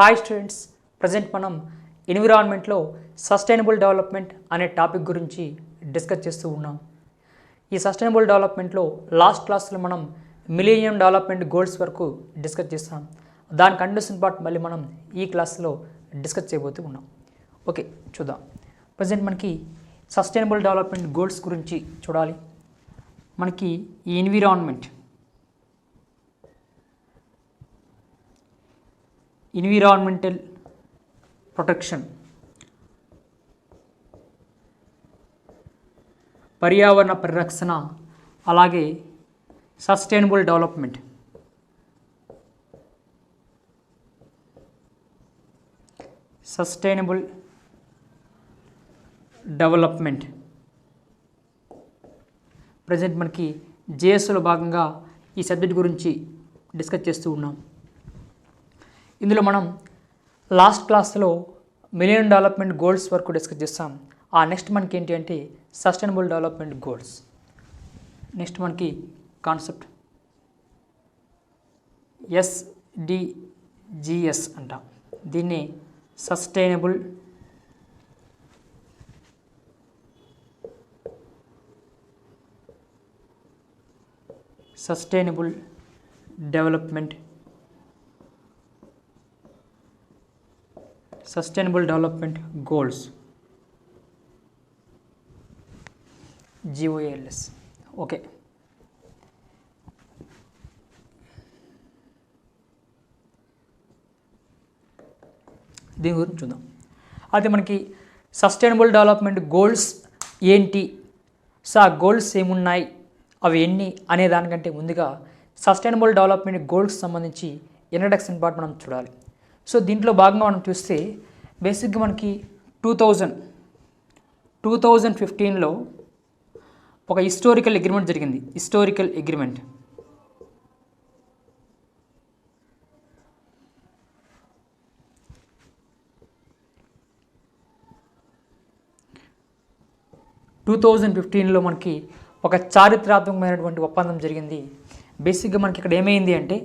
Hi students present మనం ఎన్విరాన్మెంట్లో sustainable development అనే టాపిక్ గురించి డిస్కస్ చేస్తూ ఉన్నాం. ఈ సస్టైనబుల్ డెవలప్మెంట్లో లాస్ట్ క్లాస్లో మనం మిలీనియం డెవలప్మెంట్ గోల్స్ వరకు డిస్కస్ చేస్తాం. దాని కండిషన్ పార్ట్ మళ్ళీ మనం ఈ క్లాస్లో డిస్కస్ చేయబోతూ ఉన్నాం. ఓకే చూద్దాం. ప్రజెంట్ మనకి సస్టైనబుల్ డెవలప్మెంట్ గోల్స్ గురించి చూడాలి. మనకి ఈ ఎన్విరాన్మెంట్ ఎన్విరాన్మెంటల్ ప్రొటెక్షన్ పర్యావరణ పరిరక్షణ అలాగే sustainable development sustainable development present మనకి జేఎస్లో భాగంగా ఈ సబ్జెక్ట్ గురించి డిస్కస్ చేస్తూ ఉన్నాం. ఇందులో మనం లాస్ట్ క్లాస్లో మిలియన్ డెవలప్మెంట్ గోల్స్ వరకు డిస్కస్ చేస్తాం. ఆ నెక్స్ట్ మనకి ఏంటి అంటే సస్టైనబుల్ డెవలప్మెంట్ గోల్స్ నెక్స్ట్ మనకి కాన్సెప్ట్ ఎస్డిజిఎస్ అంటాం. దీన్ని sustainable sustainable development sustainable development goals G O A L S okay దీని గురించి చూద్దాం. అయితే మనకి సస్టైనబుల్ డెవలప్మెంట్ గోల్స్ ఏంటి? సో ఆ గోల్స్ ఏమున్నాయి? అవి ఎన్ని? అనే దానికంటే ముందుగా సస్టైనబుల్ డెవలప్మెంట్ గోల్స్ సంబంధించి ఇంట్రడక్షన్ పార్ట్ మనం చూడాలి. సో దీంట్లో భాగంగా మనం చూస్తే బేసిక్గా మనకి టూ థౌజండ్ టూ థౌజండ్ ఫిఫ్టీన్లో ఒక హిస్టోరికల్ అగ్రిమెంట్ జరిగింది. Historical agreement. టూ థౌజండ్ ఫిఫ్టీన్లో మనకి ఒక చారిత్రాత్మకమైనటువంటి ఒప్పందం జరిగింది. బేసిక్గా మనకి ఇక్కడ ఏమైంది అంటే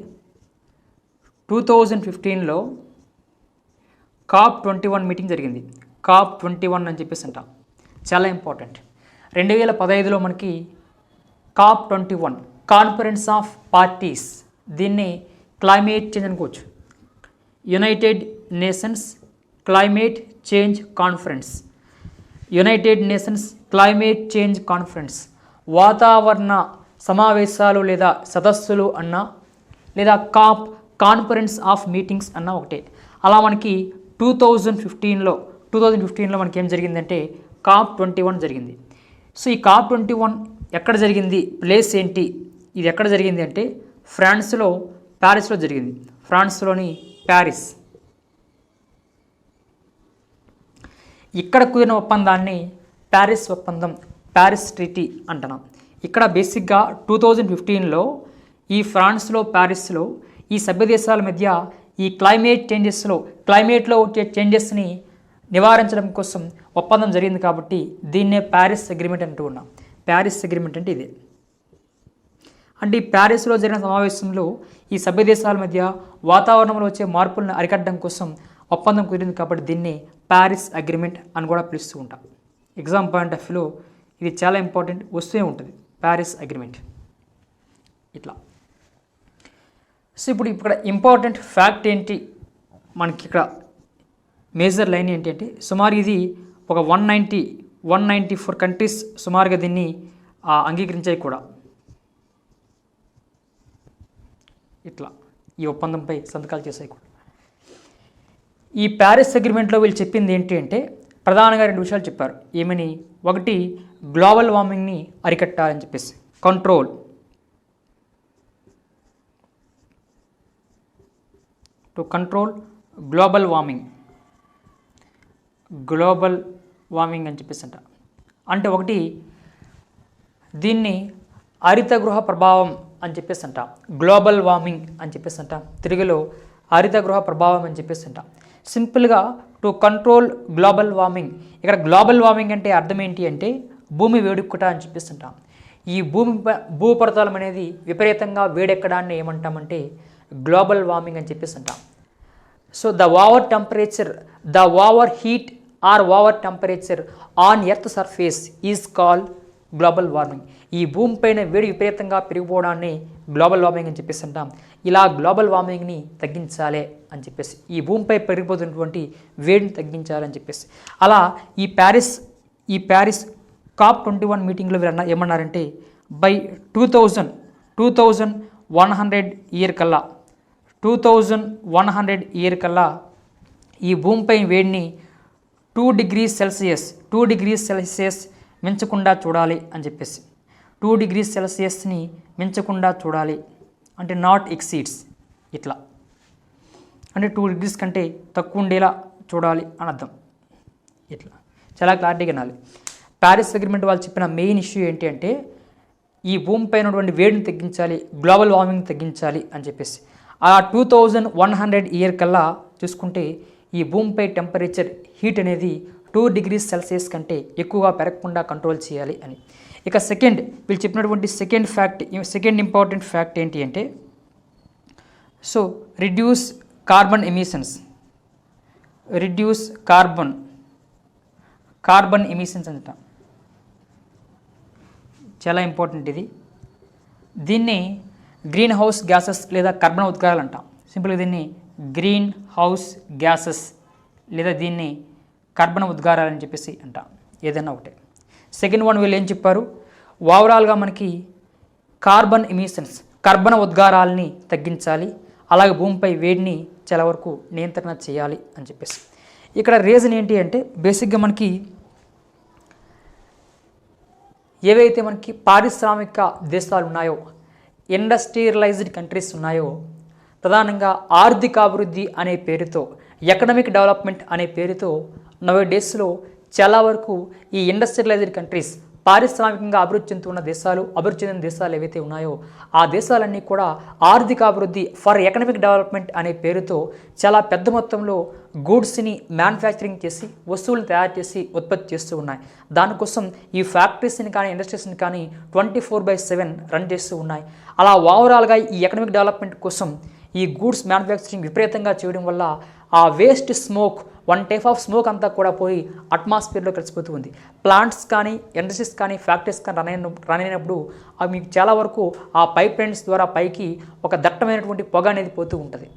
టూ థౌజండ్ ఫిఫ్టీన్లో కాప్ ట్వంటీ వన్ మీటింగ్ జరిగింది. కాప్ ట్వంటీ వన్ అని చెప్పేసి అంట చాలా ఇంపార్టెంట్. రెండు వేల పదహైదులో మనకి COP twenty one conference of parties దీన్ని క్లైమేట్ చేంజ్ అనుకోవచ్చు. United Nations climate change conference. United Nations climate change conference. వాతావరణ సమావేశాలు లేదా సదస్సులు అన్నా లేదా కాప్ కాన్ఫరెన్స్ ఆఫ్ మీటింగ్స్ అన్న ఒకటే. అలా మనకి టూ థౌజండ్ ఫిఫ్టీన్లో టూ థౌజండ్ ఫిఫ్టీన్లో మనకి ఏం జరిగిందంటే కాప్ ట్వంటీ వన్ జరిగింది. సో ఈ కాప్ ట్వంటీ వన్ ఎక్కడ జరిగింది? ప్లేస్ ఏంటి? ఇది ఎక్కడ జరిగింది అంటే ఫ్రాన్స్లో ప్యారిస్లో జరిగింది. ఫ్రాన్స్లోని ప్యారిస్. ఇక్కడ కుదిరిన ఒప్పందాన్ని ప్యారిస్ ఒప్పందం ప్యారిస్ ట్రీటీ అంటున్నాం. ఇక్కడ బేసిక్గా టూ థౌజండ్ ఫిఫ్టీన్లో ఈ ఫ్రాన్స్లో ప్యారిస్లో ఈ సభ్య దేశాల మధ్య ఈ క్లైమేట్ చేంజెస్లో క్లైమేట్లో వచ్చే చేంజెస్ని నివారించడం కోసం ఒప్పందం జరిగింది కాబట్టి దీన్నే ప్యారిస్ అగ్రిమెంట్ అంటూ ఉన్నాం. ప్యారిస్ అగ్రిమెంట్ అంటే ఇదే. అంటే ఈ ప్యారిస్లో జరిగిన సమావేశంలో ఈ సభ్య దేశాల మధ్య వాతావరణంలో వచ్చే మార్పులను అరికట్టడం కోసం ఒప్పందం కుదిరింది కాబట్టి దీన్ని ప్యారిస్ అగ్రిమెంట్ అని కూడా పిలుస్తూ ఉంటాం. ఎగ్జామ్ పాయింట్ ఆఫ్ వ్యూలో ఇది చాలా ఇంపార్టెంట్ వస్తూనే ఉంటుంది. ప్యారిస్ అగ్రిమెంట్ ఇట్లా. సో ఇప్పుడు ఇక్కడ ఇంపార్టెంట్ ఫ్యాక్ట్ ఏంటి? మనకి ఇక్కడ మేజర్ లైన్ ఏంటి అంటే సుమారు ఇది ఒక one ninety one ninety four countries సుమారుగా దీన్ని అంగీకరించాయి కూడా. ఇట్లా ఈ ఒప్పందంపై సంతకాలు చేసాయి కూడా. ఈ ప్యారిస్ అగ్రిమెంట్లో వీళ్ళు చెప్పింది ఏంటి అంటే ప్రధానంగా రెండు విషయాలు చెప్పారు. ఏమని? ఒకటి గ్లోబల్ వార్మింగ్ని అరికట్టాలని చెప్పేసి. Control. To control global warming global warming అని చెప్పేసి అంట అంటే ఒకటి దీన్ని హరిత గృహ ప్రభావం అని చెప్పేసి అంట గ్లోబల్ వార్మింగ్ అని చెప్పేసి అంట తెలుగులో హరిత గృహ ప్రభావం అని చెప్పేసి అంట సింపుల్గా టు కంట్రోల్ గ్లోబల్ వార్మింగ్ ఇక్కడ గ్లోబల్ వార్మింగ్ అంటే అర్థం ఏంటి అంటే భూమి వేడెక్కుట అని చెప్పేసి అంట ఈ భూమి భూపరతలం భూపరితలం అనేది విపరీతంగా వేడెక్కడాన్ని ఏమంటామంటే గ్లోబల్ వార్మింగ్ అని చెప్పేసి అంటాం so the over temperature the over heat or over temperature on earth surface is call global warming ఈ భూమిపైన వేడి విపరీతంగా పెరిగిపోవడాన్ని గ్లోబల్ వార్మింగ్ అని చెప్పేసి అంటాం ఇలా గ్లోబల్ వార్మింగ్ని తగ్గించాలి అని చెప్పేసి ఈ భూమిపై పెరిగిపోతున్నటువంటి వేడిని తగ్గించాలని చెప్పేసి. అలా ఈ ప్యారిస్ ఈ ప్యారిస్ కాప్ ట్వంటీ వన్ మీటింగ్లో వీరు ఏమన్నారంటే by two thousand two thousand one hundred year కల్లా two thousand one hundred year కల్లా ఈ భూమిపై వేడిని two degrees Celsius two degrees Celsius మించకుండా చూడాలి అని చెప్పేసి. టూ డిగ్రీస్ సెల్సియస్ని మించకుండా చూడాలి. అంటే నాట్ ఎక్సీడ్స్ ఇట్లా. అంటే టూ డిగ్రీస్ కంటే తక్కువ ఉండేలా చూడాలి అని అర్థం. ఇట్లా. చాలా క్లారిటీగా వినాలి. ప్యారిస్ అగ్రిమెంట్ వాళ్ళు చెప్పిన మెయిన్ ఇష్యూ ఏంటి అంటే ఈ భూమిపై ఉన్నటువంటి వేడిని తగ్గించాలి గ్లోబల్ వార్మింగ్ తగ్గించాలి అని చెప్పేసి. ఆ two thousand one hundred year కల్లా చూసుకుంటే ఈ భూమిపై టెంపరేచర్ హీట్ అనేది టూ డిగ్రీస్ సెల్సియస్ కంటే ఎక్కువగా పెరగకుండా కంట్రోల్ చేయాలి అని. ఇక సెకండ్ వీళ్ళు చెప్పినటువంటి second fact second important fact ఏంటి అంటే so reduce carbon emissions reduce carbon carbon emissions అంట. చాలా ఇంపార్టెంట్ ఇది. దీన్ని గ్రీన్ హౌస్ గ్యాసెస్ లేదా కర్బన ఉద్గారాలు అంటాం సింపుల్గా దీన్ని గ్రీన్ హౌస్ గ్యాసెస్ లేదా దీన్ని కర్బన ఉద్గారాలు అని చెప్పేసి అంటాం. ఏదైనా ఒకటే. సెకండ్ వన్ వీళ్ళు ఏం చెప్పారు? ఓవరాల్గా మనకి కార్బన్ ఎమిషన్స్ కర్బన ఉద్గారాలని తగ్గించాలి. అలాగే భూమిపై వేడిని చాలా వరకు నియంత్రణ చేయాలి అని చెప్పేసి. ఇక్కడ రీజన్ ఏంటి అంటే బేసిక్గా మనకి ఏవైతే మనకి పారిశ్రామిక దేశాలు ఉన్నాయో ఇండస్ట్రియలైజ్డ్ కంట్రీస్ ఉన్నాయో ప్రధానంగా ఆర్థికాభివృద్ధి అనే పేరుతో ఎకనమిక్ డెవలప్మెంట్ అనే పేరుతో నవే డేస్లో చాలా వరకు ఈ ఇండస్ట్రియలైజ్డ్ కంట్రీస్ పారిశ్రామికంగా అభివృద్ధి చెందుతున్న దేశాలు అభివృద్ధి చెందిన దేశాలు ఏవైతే ఉన్నాయో ఆ దేశాలన్నీ కూడా ఆర్థికాభివృద్ధి ఫర్ ఎకనమిక్ డెవలప్మెంట్ అనే పేరుతో చాలా పెద్ద మొత్తంలో గూడ్స్ని మ్యానుఫ్యాక్చరింగ్ చేసి వస్తువులను తయారు చేసి ఉత్పత్తి చేస్తూ ఉన్నాయి. దానికోసం ఈ ఫ్యాక్టరీస్ని కానీ ఇండస్ట్రీస్ని కానీ twenty four by seven run చేస్తూ ఉన్నాయి. అలా ఓవరాల్గా ఈ ఎకనమిక్ డెవలప్మెంట్ కోసం ఈ గూడ్స్ మ్యానుఫ్యాక్చరింగ్ విపరీతంగా చేయడం వల్ల ఆ waste smoke one type of smoke అంతా కూడా పోయి అట్మాస్ఫియర్లో కలిసిపోతూ ఉంది. ప్లాంట్స్ కానీ ఇండస్ట్రీస్ కానీ ఫ్యాక్టరీస్ కానీ రన్ అయిన రన్ అయినప్పుడు అవి మీకు చాలా వరకు ఆ పైప్ లైన్స్ ద్వారా పైకి ఒక దట్టమైనటువంటి పొగ అనేది పోతూ ఉంటుంది.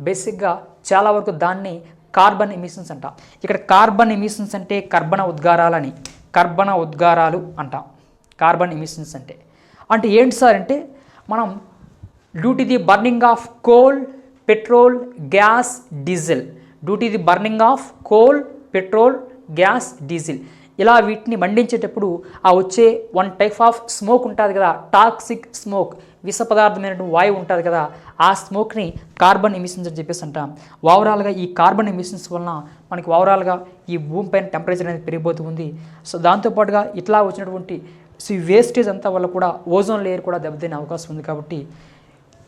బేసిక్గా చాలా వరకు దాన్ని కార్బన్ ఎమిషన్స్ అంట. ఇక్కడ కార్బన్ ఎమిషన్స్ అంటే కర్బన ఉద్గారాలని. కర్బన ఉద్గారాలు అంటాం. కార్బన్ ఎమిషన్స్ అంటే. అంటే ఏంటి సార్ అంటే మనం due to the burning of coal petrol gas diesel due to the burning of coal petrol gas diesel. ఇలా వీటిని మండించేటప్పుడు ఆ వచ్చే వన్ టైప్ ఆఫ్ స్మోక్ ఉంటుంది కదా టాక్సిక్ స్మోక్ విష పదార్థమైన వాయువు ఉంటుంది కదా ఆ స్మోక్ని కార్బన్ ఎమిషన్స్ అని చెప్పేసి అంటాం ఓవరాల్గా ఈ కార్బన్ ఎమిషన్స్ వలన మనకి ఓవరాల్గా ఈ భూమిపైన టెంపరేచర్ అనేది పెరిగిపోతూ ఉంది. సో దాంతోపాటుగా ఇట్లా వచ్చినటువంటి సో ఈ వేస్టేజ్ అంతా వల్ల కూడా ఓజోన్ లేయర్ కూడా దెబ్బతినే అవకాశం ఉంది కాబట్టి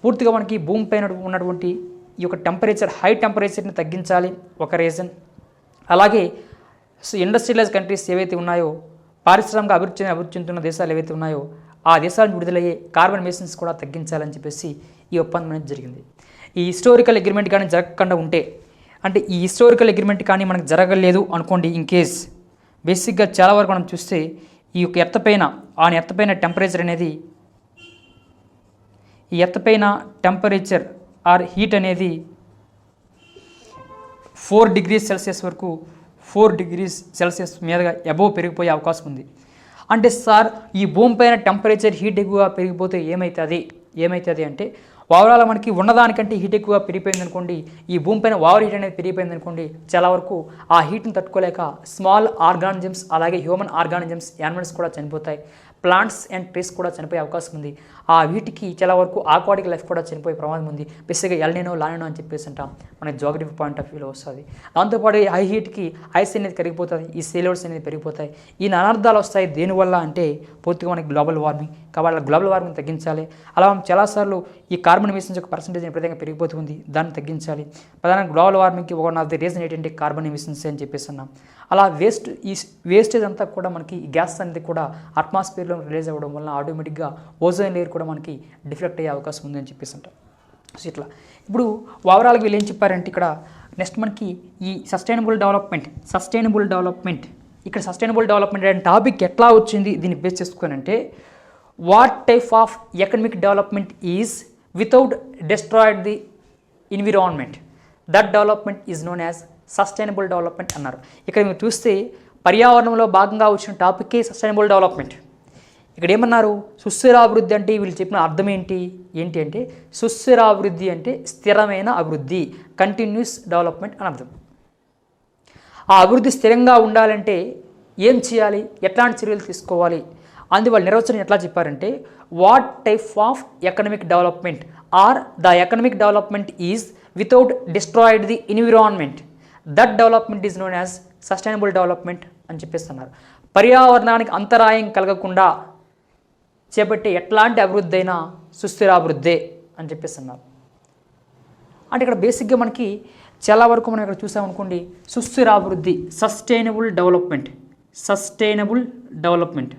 పూర్తిగా మనకి భూమిపైన ఉన్నటువంటి ఈ యొక్క టెంపరేచర్ హై టెంపరేచర్ని తగ్గించాలి. ఒక రీజన్ అలాగే ఇండస్ట్రియలైజ్ కంట్రీస్ ఏవైతే ఉన్నాయో పారిశ్రామిక అభివృద్ధి అభివృద్ధి చెందుతున్న దేశాలు ఏవైతే ఉన్నాయో ఆ దేశాల నుంచి విడుదలయ్యే కార్బన్ ఎమిషన్స్ కూడా తగ్గించాలని చెప్పేసి ఈ ఒప్పందం అనేది జరిగింది. ఈ హిస్టారికల్ అగ్రిమెంట్ కానీ జరగకుండా ఉంటే అంటే ఈ హిస్టారికల్ అగ్రిమెంట్ కానీ మనకు జరగలేదు అనుకోండి ఇన్ కేస్ బేసిక్గా చాలా వరకు మనం చూస్తే ఈ యొక్క ఎత్తపైన ఆ ఎత్తపైన టెంపరేచర్ అనేది ఈ ఎత్తపైన టెంపరేచర్ ఆర్ హీట్ అనేది ఫోర్ డిగ్రీస్ సెల్సియస్ వరకు ఫోర్ డిగ్రీస్ సెల్సియస్ మీదుగా అబోవ్ పెరిగిపోయే అవకాశం ఉంది. అంటే సార్ ఈ భూమిపైన టెంపరేచర్ హీట్ ఎక్కువగా పెరిగిపోతే ఏమవుతుంది ఏమవుతుంది అంటే ఓవరాల్ మనకి ఉన్నదానికంటే హీట్ ఎక్కువగా పెరిగిపోయింది అనుకోండి ఈ భూమిపైన ఓవర్ హీట్ అనేది పెరిగిపోయింది అనుకోండి చాలా వరకు ఆ హీట్ని తట్టుకోలేక స్మాల్ ఆర్గానిజమ్స్ అలాగే హ్యూమన్ ఆర్గానిజమ్స్ యానిమల్స్ కూడా చనిపోతాయి. ప్లాంట్స్ అండ్ ట్రీస్ కూడా చనిపోయే అవకాశం ఉంది. ఆ వీటికి చాలా వరకు ఆక్వాటిక్ లైఫ్ కూడా చనిపోయే ప్రమాదం ఉంది. బేసిక్గా ఎల్నేనో లానేనో అని చెప్పేసి అంటాం మన జోగ్రఫీ పాయింట్ ఆఫ్ వ్యూలో వస్తుంది. దాంతోపాటు ఐ హై హీట్కి ఐస్ అనేది కరిగిపోతుంది ఈ సేలోడ్స్ అనేది పెరిగిపోతాయి. ఈ అనర్థాలు వస్తాయి దేనివల్ల అంటే పూర్తిగా మనకి గ్లోబల్ వార్మింగ్ కాబట్టి గ్లోబల్ వార్మింగ్ తగ్గించాలి. అలా మనం చాలాసార్లు ఈ కార్బన్ ఎమిషన్స్ యొక్క పర్సంటేజ్ విపరీతంగా పెరిగిపోతుంది దాన్ని తగ్గించాలి. ప్రధానంగా గ్లోబల్ వార్మింగ్కి ఒక ఆఫ్ ది రీజన్ ఏంటంటే కార్బన్ ఎమిషన్స్ అని చెప్పేసి అన్నాం అలా వేస్ట్ ఈ వేస్టేజ్ అంతా కూడా మనకి గ్యాస్ అనేది కూడా అట్మాస్ఫియర్లో రిలీజ్ అవ్వడం వల్ల ఆటోమేటిక్గా ఓజోన్ లేయర్ కూడా మనకి డిఫెక్ట్ అయ్యే అవకాశం ఉందని చెప్పేసి అంటారు సో ఇట్లా. ఇప్పుడు ఓవరాల్గా వీళ్ళు ఏం చెప్పారంటే ఇక్కడ నెక్స్ట్ మనకి ఈ సస్టైనబుల్ డెవలప్మెంట్ సస్టైనబుల్ డెవలప్మెంట్. ఇక్కడ సస్టైనబుల్ డెవలప్మెంట్ అనే టాపిక్ ఎట్లా వచ్చింది దీన్ని బేస్ చేసుకొని అంటే what type of economic development is without destroyed the environment. That development is known as sustainable development అన్నారు. ఇక్కడ మీరు చూస్తే పర్యావరణంలో భాగంగా వచ్చిన టాపిక్కే సస్టైనబుల్ డెవలప్మెంట్. ఇక్కడ ఏమన్నారు? సుస్థిరాభివృద్ధి అంటే వీళ్ళు చెప్పిన అర్థం ఏంటి? ఏంటి అంటే సుస్థిరాభివృద్ధి అంటే స్థిరమైన అభివృద్ధి కంటిన్యూస్ డెవలప్మెంట్ అని అర్థం. ఆ అభివృద్ధి స్థిరంగా ఉండాలంటే ఏం చేయాలి? ఎట్లాంటి చర్యలు తీసుకోవాలి? అందువల్ల నిర్వచనం ఎట్లా చెప్పారంటే what type of economic development or the economic development is without destroyed the environment that development is known as sustainable development అని చెప్పేస్తున్నారు. పర్యావరణానికి అంతరాయం కలగకుండా చేపట్టే ఎట్లాంటి అభివృద్ధి అయినా సుస్థిరాభివృద్ధే అని చెప్పేస్తున్నారు. అంటే ఇక్కడ బేసిక్గా మనకి చాలా వరకు మనం ఇక్కడ చూసామనుకోండి సుస్థిరాభివృద్ధి సస్టైనబుల్ డెవలప్మెంట్ సస్టైనబుల్ డెవలప్మెంట్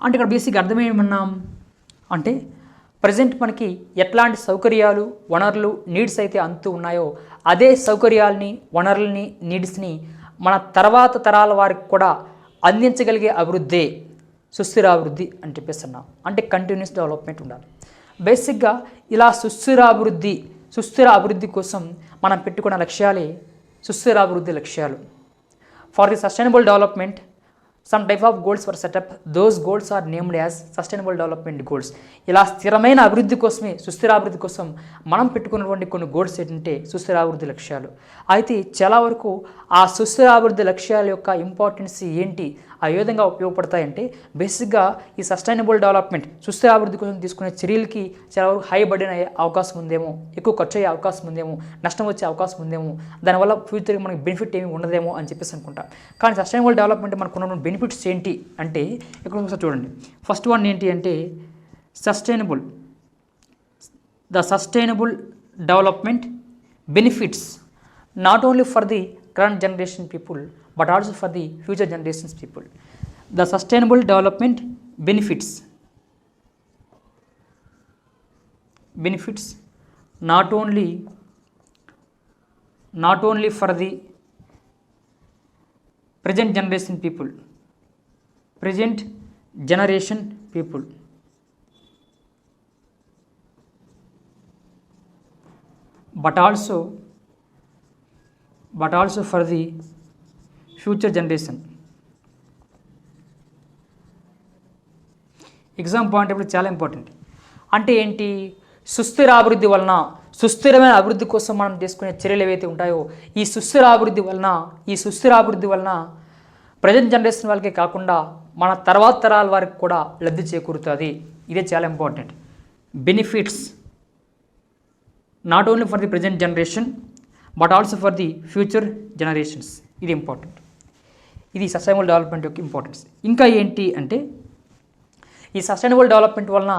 అంటే ఇక్కడ బేసిక్ అర్థం ఏమన్నాం అంటే ప్రజెంట్ మనకి ఎట్లాంటి సౌకర్యాలు వనరులు నీడ్స్ అయితే అంతు ఉన్నాయో అదే సౌకర్యాలని వనరుల్ని నీడ్స్ని మన తర్వాత తరాల వారికి కూడా అందించగలిగే అభివృద్ధే సుస్థిరాభివృద్ధి అని చెప్పేస్తున్నాం అంటే కంటిన్యూస్ డెవలప్మెంట్ ఉండాలి. బేసిక్గా ఇలా సుస్థిరాభివృద్ధి సుస్థిర అభివృద్ధి కోసం మనం పెట్టుకున్న లక్ష్యాలే సుస్థిర అభివృద్ధి లక్ష్యాలు. For the sustainable development some type of goals for set up those goals are named as sustainable development goals ఇలా స్థిరమైన అభివృద్ధి కోసమే సుస్థిర అభివృద్ధి కోసం మనం పెట్టుకున్నటువంటి కొన్ని గోల్స్ ఏంటంటే సుస్థిర అభివృద్ధి లక్ష్యాలు. అయితే చాలా వరకు ఆ సుస్థిర అభివృద్ధి లక్ష్యాల యొక్క ఇంపార్టెన్స్ ఏంటి? ఆ ఏ విధంగా ఉపయోగపడతాయంటే బేసిక్గా ఈ సస్టైనబుల్ డెవలప్మెంట్ సుస్థిరాభివృద్ధి కోసం తీసుకునే చర్యలకి చాలా వరకు హై బర్డెన్ అయ్యే అవకాశం ఉందేమో ఎక్కువ ఖర్చు అయ్యే అవకాశం ఉందేమో నష్టం వచ్చే అవకాశం ఉందేమో దానివల్ల ఫ్యూచర్కి మనకి బెనిఫిట్ ఏమి ఉండదేమో అని చెప్పేసి అనుకుంటా. కానీ సస్టైనబుల్ డెవలప్మెంట్ మనకు ఉన్న బెనిఫిట్స్ ఏంటి అంటే ఇక్కడ ఒకసారి చూడండి. ఫస్ట్ వన్ ఏంటి అంటే sustainable the sustainable development benefits not only for the current generation people but also for the future generations people. The sustainable development benefits benefits not only not only for the present generation people present generation people but also but also for the future generation. Exam point అప్పుడు చాలా important అంటే ఏంటి? సుస్థిర అభివృద్ధి వలన సుస్థిరమైన అభివృద్ధి కోసం మనం తీసుకునే చర్యలు ఏవైతే ఉంటాయో ఈ సుస్థిర అభివృద్ధి వలన ఈ సుస్థిర అభివృద్ధి వలన ప్రజెంట్ జనరేషన్ వాళ్ళకే కాకుండా మన తర్వాత తరాల వారికి కూడా లబ్ధి చేకూరుతుంది. ఇదే చాలా important benefits not only for the present generation but also for the future generations ఇది ఇంపార్టెంట్ ఇది సస్టైనబుల్ డెవలప్మెంట్ యొక్క ఇంపార్టెన్స్ ఇంకా ఏంటి అంటే ఈ సస్టైనబుల్ డెవలప్మెంట్ వలన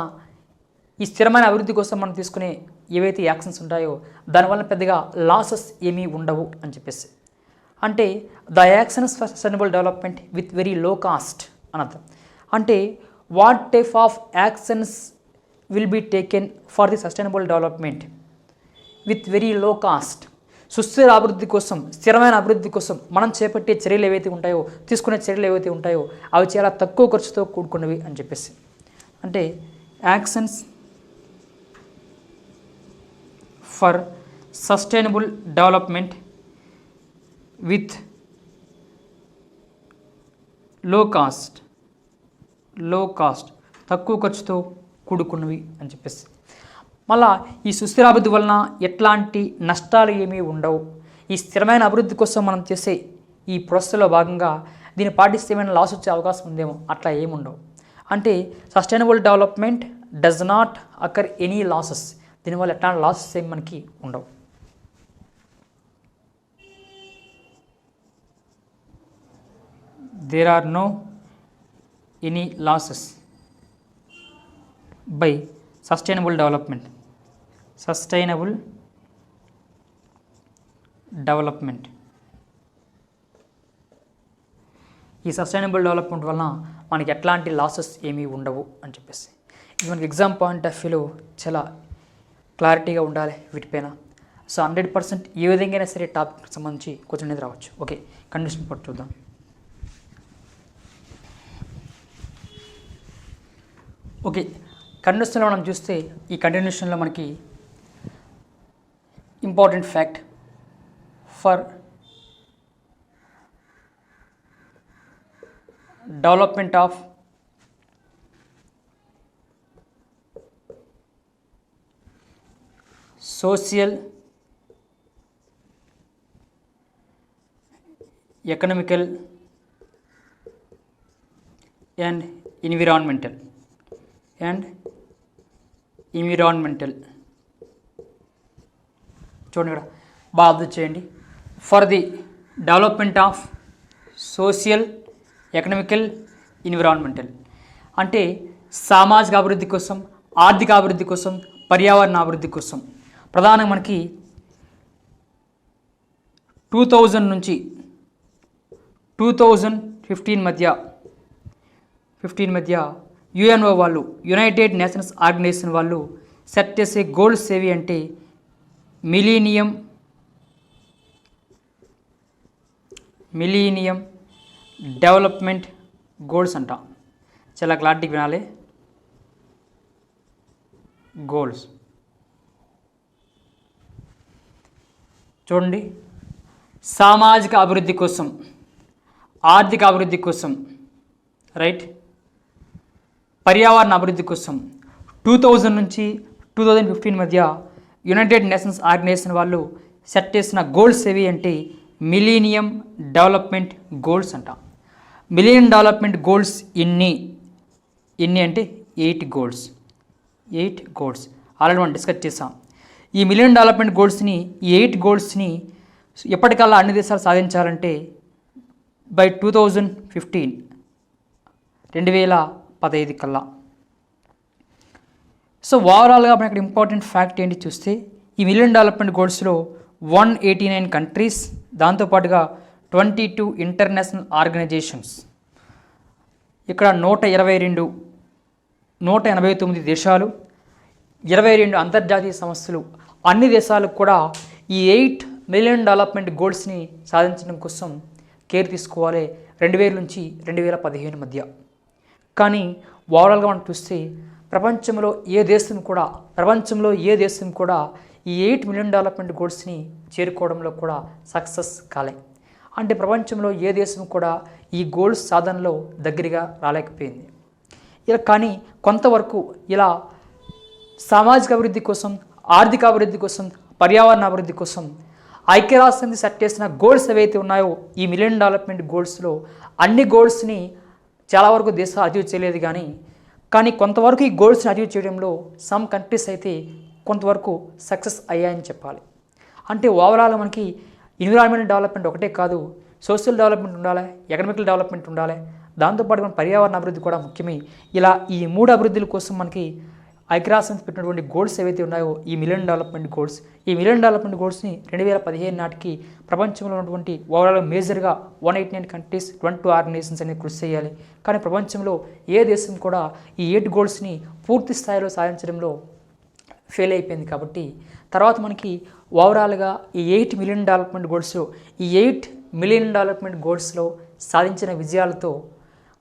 ఈ స్థిరమైన అభివృద్ధి కోసం మనం తీసుకునే ఏవైతే యాక్షన్స్ ఉంటాయో దానివల్ల పెద్దగా లాసెస్ ఏమీ ఉండవు అని చెప్పేసి. అంటే the actions for sustainable development with very low cost అనర్థం అంటే what type of actions will be taken for the sustainable development with very low cost సుస్థిర అభివృద్ధి కోసం స్థిరమైన అభివృద్ధి కోసం మనం చేపట్టే చర్యలు ఏవైతే ఉంటాయో తీసుకునే చర్యలు ఏవైతే ఉంటాయో అవి చాలా తక్కువ ఖర్చుతో కూడుకున్నవి అని చెప్పేసి. అంటే యాక్షన్స్ ఫర్ సస్టైనబుల్ డెవలప్మెంట్ విత్లో కాస్ట్లో కాస్ట్ తక్కువ ఖర్చుతో కూడుకున్నవి అని చెప్పేసి. మళ్ళా ఈ సుస్థిరాభివృద్ధి వలన ఎట్లాంటి నష్టాలు ఏమీ ఉండవు. ఈ స్థిరమైన అభివృద్ధి కోసం మనం చేసే ఈ ప్రాసెస్లో భాగంగా దీన్ని పాటిస్తే ఏమైనా లాస్ వచ్చే అవకాశం ఉందేమో అట్లా ఏమి ఉండవు. అంటే sustainable development does not occur any losses. దీనివల్ల ఎట్లాంటి లాసెస్ ఏమి మనకి ఉండవు. There are no any losses by sustainable development sustainable development. ఈ సస్టైనబుల్ డెవలప్మెంట్ వలన మనకి ఎట్లాంటి లాసెస్ ఏమీ ఉండవు అని చెప్పేసి. ఇది మనకి ఎగ్జామ్ పాయింట్ ఆఫ్ వ్యూలో చాలా క్లారిటీగా ఉండాలి వీటిపైన. సో హండ్రెడ్ పర్సెంట్ ఏ విధంగా సరే టాపిక్ సంబంధించి కొంచెం అనేది రావచ్చు. ఓకే కండిషన్ పట్టు చూద్దాం. ఓకే కండిషన్లో మనం చూస్తే ఈ కంటిన్యూషన్లో మనకి important fact for development of social economical and environmental and environmental. చూడండి ఇక్కడ. బాగా అబ్జర్వ్ చేయండి. For the development of social economical environmental అంటే సామాజిక అభివృద్ధి కోసం ఆర్థిక అభివృద్ధి కోసం పర్యావరణ అభివృద్ధి కోసం. ప్రధానంగా మనకి టూ థౌజండ్ నుంచి టూ థౌజండ్ ఫిఫ్టీన్ మధ్య ఫిఫ్టీన్ మధ్య యుఎన్ఓ వాళ్ళు యునైటెడ్ నేషన్స్ ఆర్గనైజేషన్ వాళ్ళు సెట్ చేసే గోల్డ్ సేవి అంటే మిలీనియం మిలీనియం డెవలప్మెంట్ గోల్స్ అంట. చాలా క్లారిటీకి వినాలి. గోల్స్. చూడండి. సామాజిక అభివృద్ధి కోసం ఆర్థిక అభివృద్ధి కోసం రైట్ పర్యావరణ అభివృద్ధి కోసం టూ థౌజండ్ నుంచి టూ థౌజండ్ ఫిఫ్టీన్ మధ్య యునైటెడ్ నేషన్స్ ఆర్గనైజేషన్ వాళ్ళు సెట్ చేసిన గోల్స్ ఏవి అంటే మిలీనియం డెవలప్మెంట్ గోల్స్ అంట. మిలియన్ డెవలప్మెంట్ గోల్స్ ఎన్ని? ఎన్ని అంటే eight goals. Eight goals. Already మనం డిస్కస్ చేసాం. ఈ మిలియన్ డెవలప్మెంట్ గోల్స్ని ఈ ఎయిట్ గోల్స్ని ఎప్పటికల్లా అన్ని దేశాలు సాధించాలంటే బై టూ థౌజండ్ ఫిఫ్టీన్ రెండు వేల పదహైదు కల్లా. సో ఓవరాల్గా మనకి ఇక్కడ ఇంపార్టెంట్ ఫ్యాక్ట్ ఏంటి చూస్తే ఈ మిలియన్ డెవలప్మెంట్ గోల్స్లో వన్ ఎయిటీ నైన్ కంట్రీస్ దాంతోపాటుగా ట్వంటీ టూ ఇంటర్నేషనల్ ఆర్గనైజేషన్స్ ఇక్కడ నూట ఇరవై రెండు నూట ఎనభై తొమ్మిది దేశాలు ఇరవై రెండు అంతర్జాతీయ సంస్థలు అన్ని దేశాలకు కూడా ఈ ఎయిట్ మిలియన్ డెవలప్మెంట్ గోల్స్ని సాధించడం కోసం కేర్ తీసుకోవాలి రెండు వేల నుంచి రెండు వేల పదిహేను మధ్య. కానీ ఓవరాల్గా మనం చూస్తే ప్రపంచంలో ఏ దేశం కూడా ప్రపంచంలో ఏ దేశం కూడా ఈ ఎయిట్ మిలియన్ డెవలప్మెంట్ గోల్స్ని చేరుకోవడంలో కూడా సక్సెస్ కాలే. అంటే ప్రపంచంలో ఏ దేశం కూడా ఈ గోల్స్ సాధనలో దగ్గరగా రాలేకపోయింది. ఇలా కానీ కొంతవరకు ఇలా సామాజిక అభివృద్ధి కోసం ఆర్థిక అభివృద్ధి కోసం పర్యావరణ అభివృద్ధి కోసం ఐక్యరాష్ట్రసమితి సెట్ చేసిన గోల్స్ ఏవైతే ఉన్నాయో ఈ మిలియన్ డెవలప్మెంట్ గోల్స్లో అన్ని గోల్స్ని చాలా వరకు దేశాలు అచీవ్ చేయలేదు కానీ కానీ కొంతవరకు ఈ గోల్స్ని అచీవ్ చేయడంలో సమ్ కంట్రీస్ అయితే కొంతవరకు సక్సెస్ అయ్యాయని చెప్పాలి. అంటే ఓవరాల్ మనకి ఎన్విరాన్మెంట్ డెవలప్మెంట్ ఒకటే కాదు సోషల్ డెవలప్మెంట్ ఉండాలి ఎకనామికల్ డెవలప్మెంట్ ఉండాలి. దాంతోపాటు మన పర్యావరణ అభివృద్ధి కూడా ముఖ్యమే. ఇలా ఈ మూడు అభివృద్ధుల కోసం మనకి ఐక్రాసన్స్ పెట్టినటువంటి గోల్స్ ఏవైతే ఉన్నాయో ఈ మిలియన్ డెవలప్మెంట్ గోల్స్ ఈ మిలియన్ డెవలప్మెంట్ గోల్స్ని రెండు వేల పదిహేను నాటికి ప్రపంచంలో ఉన్నటువంటి ఓవరాల్ మేజర్గా one eighty nine countries twenty two organizations అనేది కృషి చేయాలి. కానీ ప్రపంచంలో ఏ దేశం కూడా ఈ ఎయిట్ గోల్స్ని పూర్తి స్థాయిలో సాధించడంలో ఫెయిల్ అయిపోయింది కాబట్టి తర్వాత మనకి ఓవరాల్గా ఈ ఎయిట్ మిలియన్ డెవలప్మెంట్ గోల్స్ ఈ ఎయిట్ మిలియన్ డెవలప్మెంట్ గోల్స్లో సాధించిన విజయాలతో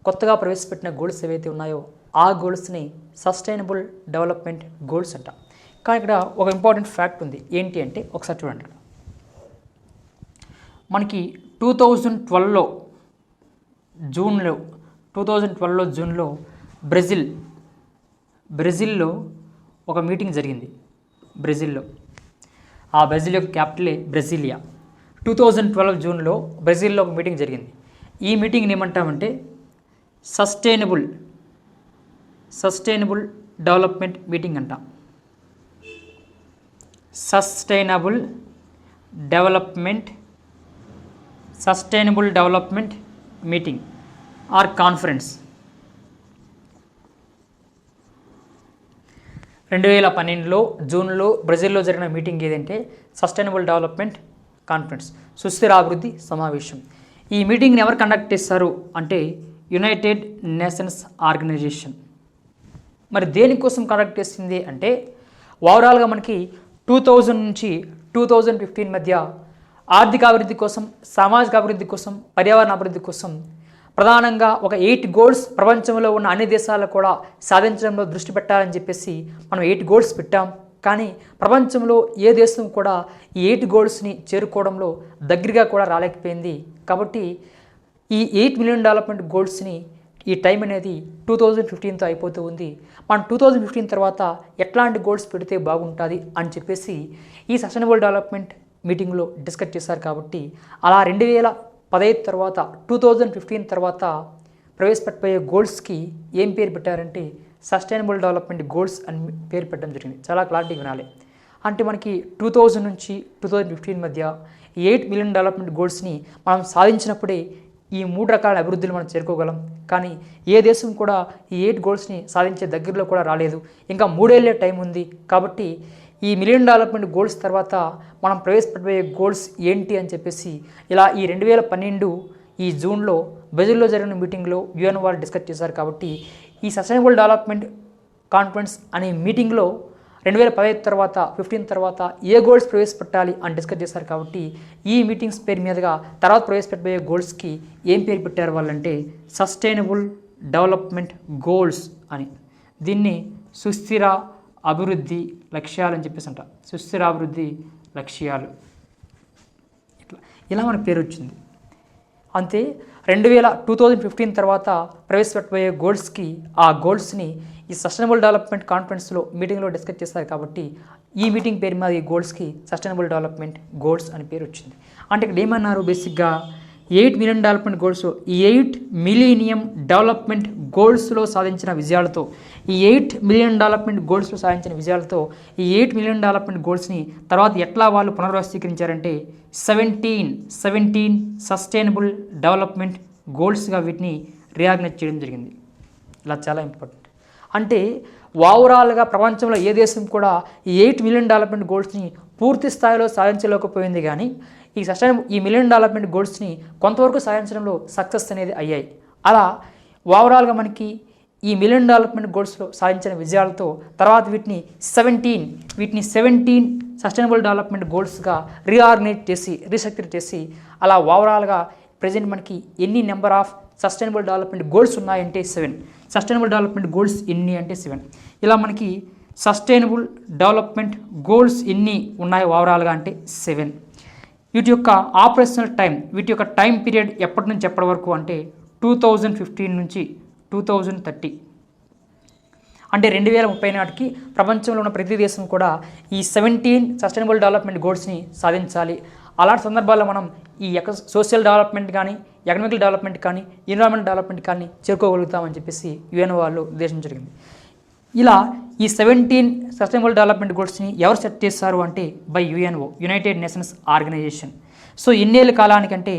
కొత్తగా ప్రవేశపెట్టిన గోల్స్ ఏవైతే ఉన్నాయో ఆ గోల్స్ని సస్టైనబుల్ డెవలప్మెంట్ గోల్స్ అంట. కానీ ఇక్కడ ఒక ఇంపార్టెంట్ ఫ్యాక్ట్ ఉంది. ఏంటి అంటే ఒకసారి చూడండి మనకి టూ థౌజండ్ ట్వెల్వ్లో జూన్లో టూ థౌజండ్ ట్వెల్వ్లో జూన్లో బ్రెజిల్ బ్రెజిల్లో ఒక మీటింగ్ జరిగింది. బ్రెజిల్లో. ఆ బ్రెజిల్ యొక్క క్యాపిటలే బ్రెజిలియా. టూ థౌజండ్ ట్వెల్వ్ జూన్లో బ్రెజిల్లో ఒక మీటింగ్ జరిగింది. ఈ మీటింగ్ని ఏమంటామంటే సస్టైనబుల్ సస్టైనబుల్ డెవలప్మెంట్ మీటింగ్ అంట. Sustainable development sustainable development meeting or conference. రెండు వేల పన్నెండులో జూన్లో బ్రెజిల్లో జరిగిన మీటింగ్ ఏదంటే సస్టైనబుల్ డెవలప్మెంట్ కాన్ఫరెన్స్ సుస్థిర అభివృద్ధి సమావేశం. ఈ మీటింగ్ని ఎవరు కండక్ట్ చేస్తారు అంటే యునైటెడ్ నేషన్స్ ఆర్గనైజేషన్. మరి దేనికోసం కండక్ట్ చేసింది అంటే ఓవరాల్గా మనకి టూ థౌజండ్ నుంచి టూ థౌజండ్ ఫిఫ్టీన్ మధ్య ఆర్థిక అభివృద్ధి కోసం సామాజిక అభివృద్ధి కోసం పర్యావరణ అభివృద్ధి కోసం ప్రధానంగా ఒక ఎయిట్ గోల్స్ ప్రపంచంలో ఉన్న అన్ని దేశాలు కూడా సాధించడంలో దృష్టి పెట్టాలని చెప్పేసి మనం ఎయిట్ గోల్స్ పెట్టాం. కానీ ప్రపంచంలో ఏ దేశం కూడా ఈ ఎయిట్ గోల్స్ని చేరుకోవడంలో దగ్గరగా కూడా రాలేకపోయింది. కాబట్టి ఈ ఎయిట్ మిలియన్ డెవలప్మెంట్ గోల్స్ని ఈ టైం అనేది టూ థౌజండ్ ఫిఫ్టీన్తో అయిపోతూ ఉంది. మనం టూ థౌజండ్ ఫిఫ్టీన్ తర్వాత ఎట్లాంటి గోల్స్ పెడితే బాగుంటుంది అని చెప్పేసి ఈ సస్టైనబుల్ డెవలప్మెంట్ మీటింగ్లో డిస్కస్ చేశారు కాబట్టి అలా రెండు వేల పదహైదు తర్వాత టూ థౌజండ్ ఫిఫ్టీన్ తర్వాత ప్రవేశపెట్టబోయే గోల్స్కి ఏం పేరు పెట్టారంటే సస్టైనబుల్ డెవలప్మెంట్ గోల్స్ అని పేరు పెట్టడం జరిగింది. చాలా క్లారిటీ వినాలి. అంటే మనకి టూ థౌజండ్ నుంచి టూ థౌజండ్ ఫిఫ్టీన్ మధ్య ఎయిట్ మిలియన్ డెవలప్మెంట్ గోల్స్ని మనం సాధించినప్పుడే ఈ మూడు రకాల అభివృద్ధులు మనం చేరుకోగలం. కానీ ఏ దేశం కూడా ఈ ఎయిట్ గోల్స్ని సాధించే దగ్గరలో కూడా రాలేదు. ఇంకా మూడేళ్ళే టైం ఉంది. కాబట్టి ఈ మిలియన్ డెవలప్మెంట్ గోల్స్ తర్వాత మనం ప్రవేశపెట్టబోయే గోల్స్ ఏంటి అని చెప్పేసి ఇలా ఈ రెండు వేల పన్నెండు ఈ జూన్లో బెజిల్లో జరిగిన మీటింగ్లో యుఎన్ వాళ్ళు డిస్కస్ చేశారు. కాబట్టి ఈ సస్టైనబుల్ డెవలప్మెంట్ కాన్ఫరెన్స్ అనే మీటింగ్లో రెండు వేల పదహైదు తర్వాత ఫిఫ్టీన్ తర్వాత ఏ గోల్స్ ప్రవేశపెట్టాలి అని డిస్కస్ చేశారు కాబట్టి ఈ మీటింగ్స్ పేరు మీదుగా తర్వాత ప్రవేశపెట్టబోయే గోల్స్కి ఏం పేరు పెట్టారు వాళ్ళంటే సస్టైనబుల్ డెవలప్మెంట్ గోల్స్ అని. దీన్ని సుస్థిర అభివృద్ధి లక్ష్యాలు అని చెప్పేసి అంట సుస్థిర అభివృద్ధి లక్ష్యాలు. ఇట్లా. ఇలా మన పేరు వచ్చింది. అంతే రెండు వేల టూ థౌజండ్ ఫిఫ్టీన్ తర్వాత ప్రవేశపెట్టబోయే గోల్స్కి ఆ గోల్స్ని ఈ సస్టైనబుల్ డెవలప్మెంట్ కాన్ఫరెన్స్లో మీటింగ్లో డిస్కస్ చేస్తారు కాబట్టి ఈ మీటింగ్ పేరు మీద ఈ గోల్స్కి సస్టైనబుల్ డెవలప్మెంట్ గోల్స్ అని పేరు వచ్చింది. అంటే ఇక్కడ ఏమన్నారు బేసిక్గా ఎయిట్ మిలియన్ డెవలప్మెంట్ గోల్స్ ఈ ఎయిట్ మిలీనియం డెవలప్మెంట్ గోల్స్లో సాధించిన విజయాలతో ఈ ఎయిట్ మిలియన్ డెవలప్మెంట్ గోల్స్లో సాధించిన విజయాలతో ఈ ఎయిట్ మిలియన్ డెవలప్మెంట్ గోల్స్ని తర్వాత ఎట్లా వాళ్ళు పునర్వ్యవస్థీకరించారంటే సెవెంటీన్ సెవెంటీన్ సస్టైనబుల్ డెవలప్మెంట్ గోల్స్గా వీటిని రియాగ్నైజ్ చేయడం జరిగింది. ఇలా చాలా ఇంపార్టెంట్ అంటే ఓవరాల్గా ప్రపంచంలో ఏ దేశం కూడా ఈ ఎయిట్ మిలియన్ డెవలప్మెంట్ గోల్స్ని పూర్తి స్థాయిలో సాధించలేకపోయింది కానీ ఈ సస్టైన్ ఈ మిలియన్ డెవలప్మెంట్ గోల్స్ని కొంతవరకు సాధించడంలో సక్సెస్ అనేది అయ్యాయి. అలా ఓవరాల్గా మనకి ఈ మిలియన్ డెవలప్మెంట్ గోల్స్లో సాధించిన విజయాలతో తర్వాత వీటిని సెవెంటీన్ వీటిని సెవెంటీన్ సస్టైనబుల్ డెవలప్మెంట్ గోల్స్గా రీఆర్గనైజ్ చేసి రీస్ట్రక్చర్ చేసి అలా ఓవరాల్గా ప్రజెంట్ మనకి ఎన్ని number of sustainable development goals ఉన్నాయంటే సెవెన్. సస్టైనబుల్ డెవలప్మెంట్ గోల్స్ ఎన్ని అంటే సెవెన్ ఇలా మనకి సస్టైనబుల్ డెవలప్మెంట్ గోల్స్ ఎన్ని ఉన్నాయి ఓవరాల్గా అంటే సెవెన్ వీటి యొక్క ఆపరేషనల్ టైం వీటి యొక్క టైం పీరియడ్ ఎప్పటి నుంచి ఎప్పటి వరకు అంటే టూ థౌజండ్ ఫిఫ్టీన్ నుంచి టూ థౌజండ్ థర్టీ అంటే రెండు వేల ముప్పై నాటికి ప్రపంచంలో ఉన్న ప్రతి దేశం కూడా ఈ సెవెంటీన్ సస్టైనబుల్ డెవలప్మెంట్ గోల్స్ని సాధించాలి. అలాంటి సందర్భాల్లో మనం ఈ ఎక సోషల్ డెవలప్మెంట్ కానీ ఎకనామికల్ డెవలప్మెంట్ కానీ ఎన్విరాన్మెంట్ డెవలప్మెంట్ కానీ చేరుకోగలుగుతామని చెప్పేసి యుఎన్ వాళ్ళు ఉద్దేశం జరిగింది. ఇలా ఈ సెవెంటీన్ సస్టైనబుల్ డెవలప్మెంట్ గోల్స్ని ఎవరు సెట్ చేస్తారు అంటే by UNO United Nations Organization. So ఇన్నేళ్ళ కాలానికంటే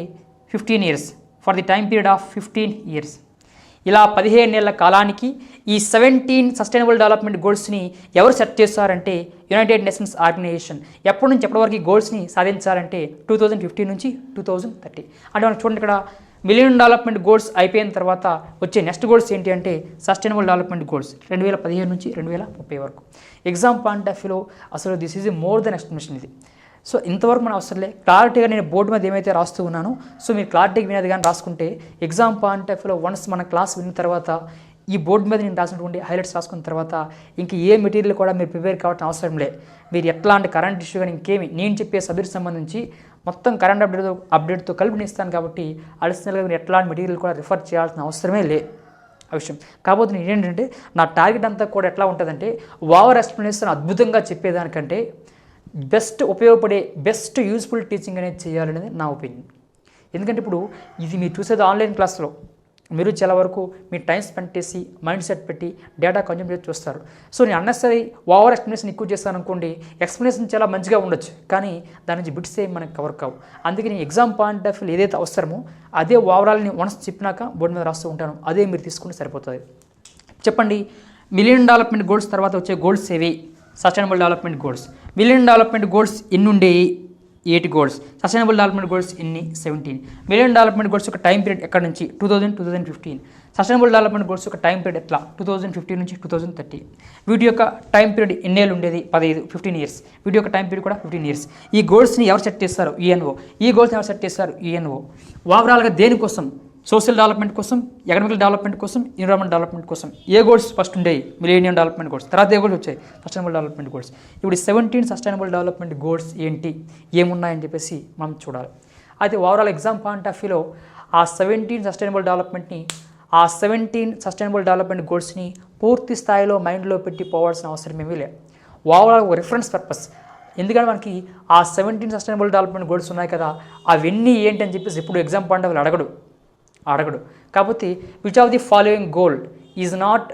fifteen years. For the time period of fifteen years. ఇలా పదిహేనేళ్ళ కాలానికి ఈ సెవెంటీన్ సస్టైనబుల్ డెవలప్మెంట్ గోల్స్ని ఎవరు సెట్ చేస్తారంటే యునైటెడ్ నేషన్స్ ఆర్గనైజేషన్ ఎప్పటి నుంచి ఎప్పటి వరకు ఈ గోల్స్ని సాధించాలంటే టూ థౌజండ్ ఫిఫ్టీన్ నుంచి టూ థౌజండ్ థర్టీ అంటే మనం చూడండి ఇక్కడ మిలియన్ డెవలప్మెంట్ గోల్స్ అయిపోయిన తర్వాత వచ్చే నెక్స్ట్ గోల్స్ ఏంటి అంటే సస్టైనబుల్ డెవలప్మెంట్ గోల్స్ రెండు వేల పదిహేను నుంచి రెండు వేల ముప్పై వరకు. ఎగ్జామ్ పాయింట్ ఆఫ్ వ్యూలో అసలు this is more than explanation ఇది. సో ఇంతవరకు మన అవసరంలే క్లారిటీగా నేను బోర్డు మీద ఏమైతే రాస్తూ ఉన్నానో సో మీరు క్లారిటీగా వినేది కానీ రాసుకుంటే ఎగ్జామ్ పాయింట్ ఆఫ్ వ్యూలో వన్స్ మన క్లాస్ విన్న తర్వాత ఈ బోర్డు మీద నేను రాసినటువంటి హైలైట్స్ రాసుకున్న తర్వాత ఇంక ఏ మెటీరియల్ కూడా మీరు ప్రిపేర్ కావటం అవసరం లే. మీరు ఎట్లాంటి కరెంట్ ఇష్యూ కానీ ఇంకేమి నేను చెప్పే సబ్జెక్ట్ సంబంధించి మొత్తం కరెంట్ అప్డేట్ అప్డేట్తో కలిపి ఇస్తాను కాబట్టి అడిషనల్గా మీరు ఎట్లాంటి మెటీరియల్ కూడా రిఫర్ చేయాల్సిన అవసరమే లే. ఆ విషయం. కాకపోతే నేను ఏంటంటే నా టార్గెట్ అంతా కూడా ఎట్లా ఉంటుందంటే ఓవర్ ఎక్స్ప్లెనేషన్ అద్భుతంగా చెప్పేదానికంటే బెస్ట్ ఉపయోగపడే బెస్ట్ యూస్ఫుల్ టీచింగ్ అనేది చేయాలనేది నా ఒపీనియన్ ఎందుకంటే ఇప్పుడు ఇది మీరు చూసేది ఆన్లైన్ క్లాస్లో మీరు చాలా వరకు మీ టైం స్పెండ్ చేసి మైండ్ సెట్ పెట్టి డేటా కన్జ్యూమ్ చేసి చూస్తారు. సో నేను అన్నెసరీ ఓవర్ ఎక్స్ప్లెనేషన్ ఎక్కువ చేస్తాను అనుకోండి ఎక్స్ప్లెనేషన్ చాలా మంచిగా ఉండొచ్చు. కానీ దాని నుంచి బిట్స్ ఏం మనకి కవర్ కావు. అందుకే నేను ఎగ్జామ్ పాయింట్ ఆఫ్ వ్యూ ఏదైతే అవసరమో అదే ఓవరాల్ నేను వన్స్ చెప్పినాక బోర్డు మీద రాస్తూ ఉంటాను. అదే మీరు తీసుకుంటే సరిపోతుంది. చెప్పండి మిలియన్ డెవలప్మెంట్ గోల్స్ తర్వాత వచ్చే గోల్స్ ఏవి? Sustainable development goals million development goals ఎన్ని ఉండేవి eight goals sustainable development goals ఎన్ని? సెవెంటీన్ మిలియన్ డెవలప్మెంట్ గోల్స్ ఒక టైం పీరియడ్ ఎక్కడ నుంచి? Two thousand two thousand fifteen sustainable development goals ఒక టైం పీరియడ్ ఎట్లా? టూ థౌసండ్ ఫిఫ్టీన్ నుంచి టూ థౌసండ్ థర్టీ వీటి యొక్క టైం పీరియడ్ ఎన్నేళ్ళు ఉండేది? పదహైదు ఫిఫ్టీన్ ఇయర్స్ వీటి యొక్క టైం పీరియడ్ కూడా ఫిఫ్టీన్ ఇయర్స్ ఈ గోల్స్ని ఎవరు సెట్ చేస్తారు? ఈఎన్ఓ ఈ గోల్స్ని ఎవరు సెట్ చేస్తారు? ఈఎన్ఓ ఓవరాల్గా దేనికోసం? సోషల్ డెవలప్మెంట్ కోసం ఎకనామికల్ డెవలప్మెంట్ కోసం ఎన్విరాన్మెంట్ డెవలప్మెంట్ కోసం ఏ గోల్స్ ఫస్ట్ ఉండేవి మిలేనియం డెవలప్మెంట్ గోల్స్. తర్వాత ఏ గోల్స్ వచ్చాయి? Sustainable development goals. ఇప్పుడు సెవెంటీన్ సస్టైనబుల్ డెవలప్మెంట్ గోల్స్ ఏంటి? ఏమున్నాయని చెప్పేసి మనం చూడాలి. అయితే ఓవరాల్ ఎగ్జామ్ పాయింట్ ఆఫ్ వ్యూలో ఆ సెవెంటీన్ సస్టైనబుల్ డెవలప్మెంట్ని ఆ సెవెంటీన్ సస్టైనబుల్ డెవలప్మెంట్ గోల్స్ని పూర్తి స్థాయిలో మైండ్లో పెట్టి పోవాల్సిన అవసరం ఏమీ లేదు. ఓవరాల్ రిఫరెన్స్ పర్పస్ ఎందుకంటే మనకి ఆ సెవెంటీన్ సస్టైనబుల్ డెవలప్మెంట్ గోల్స్ ఉన్నాయి కదా అవన్నీ ఏంటి అని చెప్పేసి ఇప్పుడు ఎగ్జామ్ పాయింట్ ఆఫ్ అడగడు. అడగడు కాకపోతే which of the following goal is not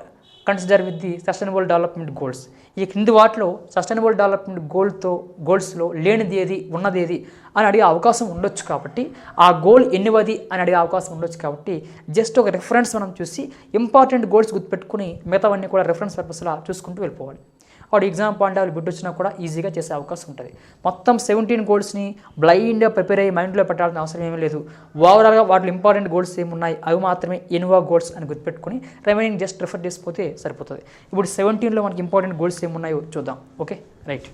consider with the sustainable development goals ఈ క్రింది వాటిలో సస్టైనబుల్ డెవలప్మెంట్ గోల్తో గోల్స్లో లేనిది ఏది ఉన్నది ఏది అని అడిగే అవకాశం ఉండొచ్చు కాబట్టి ఆ గోల్ ఎన్నివది అని అడిగే అవకాశం ఉండొచ్చు కాబట్టి జస్ట్ ఒక రిఫరెన్స్ మనం చూసి ఇంపార్టెంట్ గోల్స్ గుర్తుపెట్టుకుని మిగతావన్నీ కూడా రిఫరెన్స్ పర్పస్లా చూసుకుంటూ వెళ్ళిపోవాలి. వాడు ఎగ్జామ్ పాయింట్ ఆఫ్ బిట్ వచ్చినా కూడా ఈజీగా చేసే అవకాశం ఉంటుంది. మొత్తం సెవెంటీన్ గోల్స్ని బ్లైండ్గా ప్రిపేర్ అయ్యి మైండ్లో పెట్టాల్సిన అవసరం ఏమీ లేదు. ఓవరాల్గా వాటిలో ఇంపార్టెంట్ గోల్స్ ఏమున్నాయి? అవి మాత్రమే ఎనువా గోల్స్ అని గుర్తుపెట్టుకుని రెమైనింగ్ జస్ట్ రిఫర్ చేసిపోతే సరిపోతుంది. ఇప్పుడు సెవెంటీన్లో మనకి ఇంపార్టెంట్ గోల్స్ ఏమున్నాయో చూద్దాం. Okay right